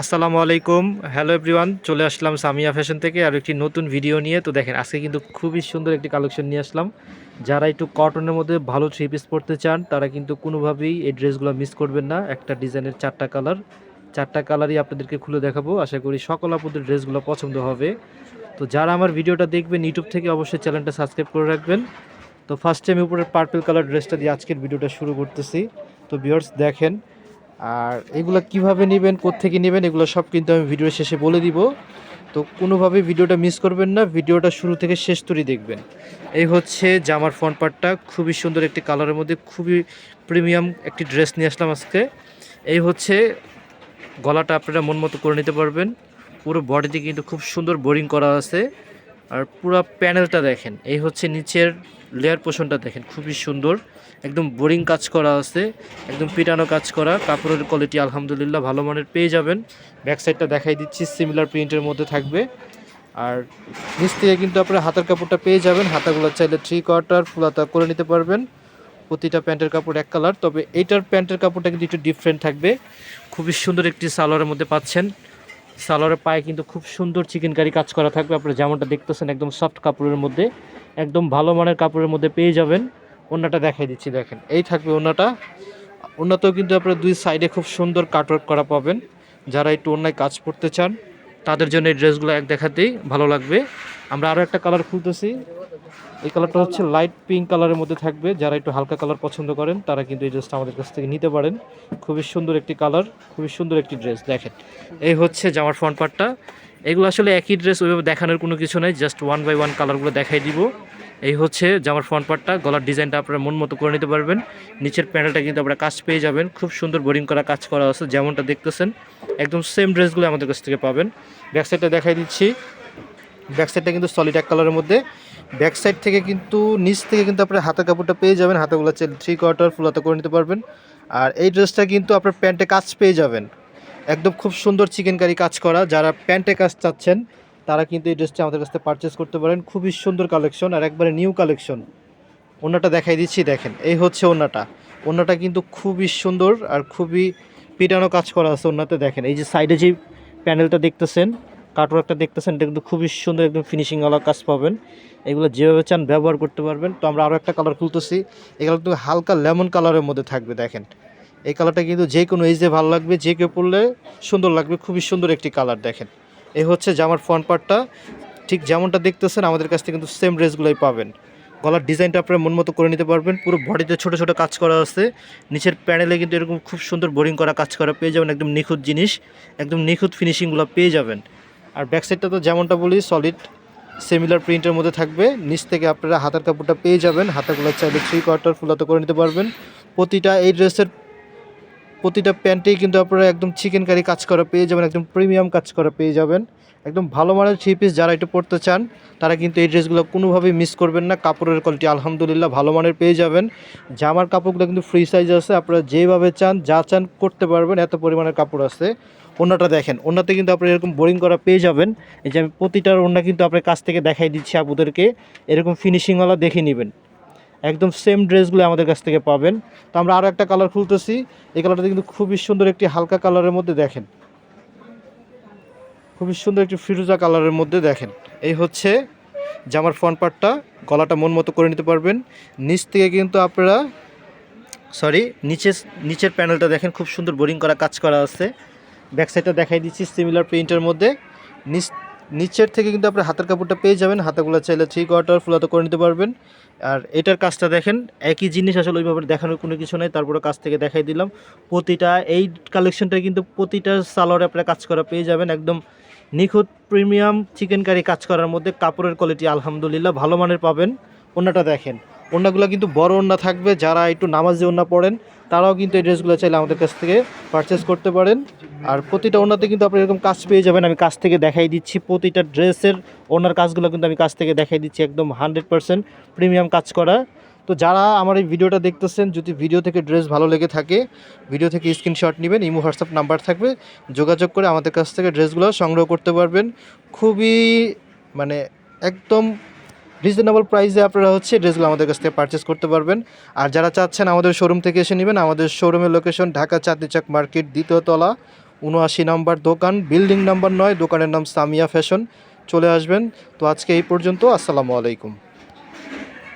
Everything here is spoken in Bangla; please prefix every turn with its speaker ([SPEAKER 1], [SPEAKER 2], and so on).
[SPEAKER 1] আসসালামু আলাইকুম। হ্যালো এভরিওয়ান চলে আসলাম সামিয়া ফ্যাশন থেকে আর একটি নতুন ভিডিও নিয়ে। তো দেখেন, আজকে কিন্তু খুবই সুন্দর একটি কালেকশন নিয়ে আসলাম। যারা একটু কটনের মধ্যে ভালো থ্রি পিস পরতে চান, তারা কিন্তু কোনোভাবেই এই ড্রেসগুলো মিস করবেন না। একটা ডিজাইনের চারটা কালার চারটা কালারই আপনাদেরকে খুলে দেখাবো। আশা করি সকল আপনাদের ড্রেসগুলো পছন্দ হবে। তো যারা আমার ভিডিওটা দেখবেন ইউটিউব থেকে, অবশ্যই চ্যানেলটা সাবস্ক্রাইব করে রাখবেন। তো ফার্স্ট টাইম উপরে পার্পল কালার ড্রেসটা দিয়ে আজকের ভিডিওটা শুরু করতেছি। তো ভিউয়ার্স দেখেন আর এগুলো কীভাবে নেবেন, কোত্থেকে নেবেন, এগুলো সব কিন্তু আমি ভিডিওর শেষে বলে দিব। তো কোনোভাবে ভিডিওটা মিস করবেন না, ভিডিওটা শুরু থেকে শেষ তরি দেখবেন। এই হচ্ছে জামার ফ্রন্ট পার্টটা খুবই সুন্দর একটি কালারের মধ্যে, খুবই প্রিমিয়াম একটি ড্রেস নিয়ে আসলাম আজকে। এই হচ্ছে গলাটা আপনারা মন মতো করে নিতে পারবেন। পুরো বডিতে কিন্তু খুব সুন্দর বোরিং করা আছে। আর পুরো প্যানেলটা দেখেন, এই হচ্ছে নিচের লেয়ার পোষণটা দেখেন, খুবই সুন্দর। একদম বোরিং কাজ করা আছে, একদম পিটানো কাজ করা, কাপড়ের কোয়ালিটি আলহামদুলিল্লাহ ভালো মানের পেয়ে যাবেন। ব্যাক সাইডটা দেখাই দিচ্ছি সিমিলার প্রিন্টের মধ্যে থাকবে। আর নিচ থেকে কিন্তু আপনারা হাতের কাপড়টা পেয়ে যাবেন, হাতাগুলো চাইলে থ্রি কোয়ার্টার ফুলাতা করে নিতে পারবেন। প্রতিটা প্যান্টের কাপড় এক কালার তবে এইটার প্যান্টের কাপড়টা কিন্তু একটু ডিফারেন্ট থাকবে। খুবই সুন্দর একটি সালোয়ারের মধ্যে পাচ্ছেন। সালোয়ারের পায়ে কিন্তু খুব সুন্দর চিকেনকারি কাজ করা থাকবে। আপনারা যেমনটা দেখতেছেন, একদম সফট কাপড়ের মধ্যে, একদম ভালো মানের কাপড়ের মধ্যে পেয়ে যাবেন। ওনাটা দেখাই দিচ্ছি, দেখেন। এই থাকবে ওনাটা ওনাতেও কিন্তু আপনারা দুই সাইডে খুব সুন্দর কাটওয়ার্ক করা পাবেন। যারা একটু অন্যায় কাজ করতে চান, তাদের জন্য এই ড্রেসগুলো এক দেখাতেই ভালো লাগবে। আমরা আরও একটা কালার খুলতেছি। এই কালারটা হচ্ছে লাইট পিঙ্ক কালারের মধ্যে থাকবে। যারা একটু হালকা কালার পছন্দ করেন, তারা কিন্তু এই ড্রেসটা আমাদের কাছ থেকে নিতে পারেন। খুবই সুন্দর একটি কালার, খুবই সুন্দর একটি ড্রেস দেখেন। এই হচ্ছে জামার ফ্রন্ট পার্টটা এগুলো আসলে একই ড্রেস ওইভাবে দেখানোর কোনো কিছু নাই জাস্ট ওয়ান বাই ওয়ান কালারগুলো দেখাই দিব। এই হচ্ছে জামার ফ্রন্ট পার্টটা গলার ডিজাইনটা আপনারা মন মতো করে নিতে পারবেন। নিচের প্যানেলটা কিন্তু আপনারা কাজ পেয়ে যাবেন। খুব সুন্দর বোরিং করা কাজ করা আছে, যেমনটা দেখতেছেন, একদম সেম ড্রেসগুলো আমাদের কাছ থেকে পাবেন। ব্যাক সাইডটা দেখাই দিচ্ছি। ব্যাক সাইডটা কিন্তু সলিড এক কালারের মধ্যে। ব্যাক সাইড থেকে কিন্তু নিচ থেকে কিন্তু আপনার হাতের কাপড়টা পেয়ে যাবেন। হাতাগুলো থ্রি কোয়ার্টার ফুল হাতা করে নিতে পারবেন। আর এই ড্রেসটা কিন্তু আপনার প্যান্টে কাজ পেয়ে যাবেন। একদম খুব সুন্দর চিকেন কারি কাজ করা। যারা প্যান্টে কাজ চাচ্ছেন, তারা কিন্তু এই ড্রেসটা আমাদের কাছ থেকে পারচেস করতে পারেন। খুবই সুন্দর কালেকশন আর একবারে নিউ কালেকশন ওনাটা দেখাই দিচ্ছি, দেখেন। এই হচ্ছে ওনাটা ওনাটা কিন্তু খুবই সুন্দর আর খুবই পিটানো কাজ করা আছে ওনাতে দেখেন। এই যে সাইডে যে প্যানেলটা দেখতেছেন কাটওয়ার্কটা দেখতেছেন, এটা কিন্তু খুবই সুন্দর একদম ফিনিশিংওয়ালা কাজ পাবেন। এগুলো যেভাবে চান ব্যবহার করতে পারবেন। তো আমরা আরও একটা কালার খুলতেছি। কালার কিন্তু হালকা লেমন কালারের মধ্যে থাকবে, দেখেন। এই কালারটা কিন্তু যে কোনো এজে ভালো লাগবে, যে কেউ পরলে সুন্দর লাগবে, খুবই সুন্দর একটি কালার দেখেন। এই হচ্ছে জামার ফ্রন্ট পার্টটা ঠিক যেমনটা দেখতেছেন, আমাদের কাছ থেকে কিন্তু সেম ড্রেসগুলোই পাবেন। গলার ডিজাইনটা আপনারা মন মতো করে নিতে পারবেন। পুরো বডিতে ছোটো ছোটো কাজ করা আছে। নিচের প্যানেলে কিন্তু এরকম খুব সুন্দর বোরিং করা কাজ করা পেয়ে যাবেন, একদম নিখুঁত জিনিস। একদম নিখুঁত ফিনিশিংগুলো পেয়ে যাবেন। আর ব্যাক সাইডটা তো যেমনটা বলি সলিড সিমিলার প্রিন্টের মধ্যে থাকবে। নিচ থেকে আপনারা হাতের কাপড়টা পেয়ে যাবেন। হাতাগুলো চাইলে থ্রি কোয়ার্টার ফুলাতে করে নিতে পারবেন। প্রতিটা এই ড্রেসের প্রতিটা প্যান্টেই কিন্তু আপনারা একদম চিকেন কারি কাজ করা পেয়ে যাবেন, একদম প্রিমিয়াম কাজ করা পেয়ে যাবেন। একদম ভালো মানের থ্রি পিস যারা একটু পড়তে চান, তারা কিন্তু এই ড্রেসগুলো কোনোভাবেই মিস করবেন না, কাপড়ের কোয়ালিটি আলহামদুলিল্লাহ ভালো মানের পেয়ে যাবেন। জামার কাপড়গুলো কিন্তু ফ্রি সাইজ আছে, আপনারা যেভাবে চান, যা চান করতে পারবেন, এত পরিমাণের কাপড় আছে। ওনাটা দেখেন, ওনাতে কিন্তু আপনারা এরকম বোরিং করা পেয়ে যাবেন। এই যে আমি প্রতিটার ওনা কিন্তু আপনার কাছ থেকে দেখাই দিচ্ছি আপুদেরকে এরকম ফিনিশিংওয়ালা দেখে নেবেন। একদম সেম ড্রেসগুলো আমাদের কাছ থেকে পাবেন। তো আমরা আরও একটা কালার খুলতেছি। এই কালারটা কিন্তু খুবই সুন্দর একটি হালকা কালারের মধ্যে দেখেন। খুবই সুন্দর একটি ফিরোজা কালারের মধ্যে দেখেন। এই হচ্ছে জামার ফ্রন্ট পার্টটা গলাটা মন মতো করে নিতে পারবেন। নিচ থেকে কিন্তু আপনারা সরি নিচের নিচের প্যানেলটা দেখেন, খুব সুন্দর বোরিং করা, কাজ করা আছে। ব্যাক সাইডটা দেখাই দিচ্ছি সিমিলার প্রিন্টের মধ্যে। নিচ নিচের থেকে কিন্তু আপনার হাতের কাপড়টা পেয়ে যাবেন। হাতাগুলো চাইলে থ্রি কোয়ার্টার ফুলাতে করে নিতে পারবেন। আর এটার কাজটা দেখেন, একই জিনিস আসলে ওইভাবে দেখানোর কোনো কিছু নেই। তারপরে কাছ থেকে দেখাই দিলাম। প্রতিটা এই কালেকশনটা কিন্তু প্রতিটা সালোয়ারে আপনারা কাজ করা পেয়ে যাবেন। একদম নিখুঁত প্রিমিয়াম চিকেন কারি কাজ করার মধ্যে কাপড়ের কোয়ালিটি আলহামদুলিল্লাহ ভালো মানের পাবেন। ওনাটা দেখেন। ওনাগুলো কিন্তু বড় ওনা থাকবে। যারা একটু নামাজি ওনা পড়েন, তারাও কিন্তু এই ড্রেসগুলো চাইলে আমাদের কাছ থেকে পারচেস করতে পারেন। আর প্রতিটা ওনাতে কিন্তু আপনি এরকম কাজ পেয়ে যাবেন, আমি কাছ থেকে দেখাই দিচ্ছি। প্রতিটা ড্রেসের ওনার কাজগুলো কিন্তু আমি কাছ থেকে দেখাই দিচ্ছি একদম হান্ড্রেড পার্সেন্ট প্রিমিয়াম কাজ করা। তো যারা আমার এই ভিডিওটা দেখতেছেন, যদি ভিডিও থেকে ড্রেস ভালো লেগে থাকে ভিডিও থেকে স্ক্রিনশট নেবেন, ইমো, হোয়াটসঅ্যাপ নাম্বার থাকবে, যোগাযোগ করে আমাদের কাছ থেকে ড্রেসগুলো সংগ্রহ করতে পারবেন। খুবই মানে একদম রিজনেবল প্রাইসে আপনারা হচ্ছে ড্রেসগুলো আমাদের কাছ থেকে পারচেস করতে পারবেন। আর যারা চাচ্ছেন আমাদের শোরুম থেকে এসে নেবেন, আমাদের শোরুমের লোকেশন ঢাকা চাঁদনিচাক মার্কেট দ্বিতীয়তলা উনআশি নাম্বার দোকান বিল্ডিং নাম্বার নয়, দোকানের নাম সামিয়া ফ্যাশন চলে আসবেন। তো আজকে এই পর্যন্ত, আসসালামু আলাইকুম।